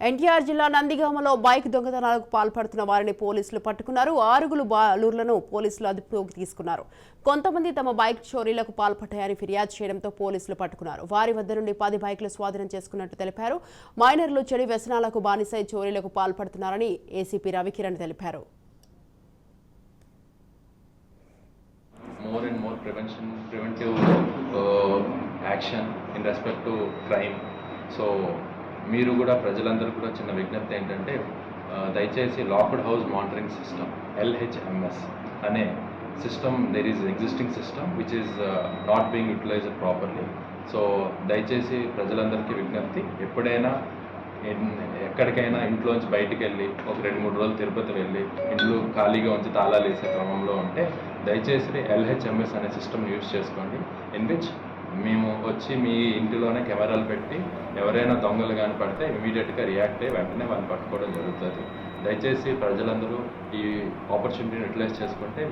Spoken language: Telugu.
ఎన్టీఆర్ జిల్లా నందిగామలో బైక్ దొంగతనాలకు పాల్పడుతున్న వారిని పోలీసులు పట్టుకున్నారు. ఆరుగురు బాలూర్లను పోలీసులు అదుపులోకి తీసుకున్నారు. కొంతమంది తమ బైక్ చోరీలకు పాల్పడ్డాయని ఫిర్యాదు చేయడంతో పోలీసులు పట్టుకున్నారు. వారి వద్ద నుండి పది బైక్లు స్వాధీనం చేసుకున్నట్టు తెలిపారు. మైనర్లు చెడు వ్యసనాలకు బానిసై చోరీలకు పాల్పడుతున్నారని ఏసీపీ రవికిరణ్ తెలిపారు. సో మీరు కూడా ప్రజలందరూ కూడా చిన్న విజ్ఞప్తి ఏంటంటే దయచేసి locked house monitoring system LHMS అనే system there is existing system which is not being utilized properly so దయచేసి ప్రజలందరికీ విజ్ఞప్తి ఎప్పుడైనా ఎక్కడికైనా ఇంట్లోంచి బయటికి వెళ్ళి ఒక రెండు మూడు రోజులు తిరుపతి వెళ్ళి ఇంట్లో ఖాళీగా ఉంచి తాళాలు వేసే క్రమంలో ఉంటే దయచేసి ఎల్హెచ్ఎంఎస్ అనే సిస్టమ్ యూజ్ చేసుకోండి ఇన్ విచ్ మేము వచ్చి మీ ఇంటిలోనే కెమెరాలు పెట్టి ఎవరైనా దొంగలు కానీ పడితే ఇమీడియట్గా రియాక్ట్ అయ్యి వెంటనే వాళ్ళని పట్టుకోవడం జరుగుతుంది. దయచేసి ప్రజలందరూ ఈ ఆపర్చునిటీని యూటిలైజ్ చేసుకుంటే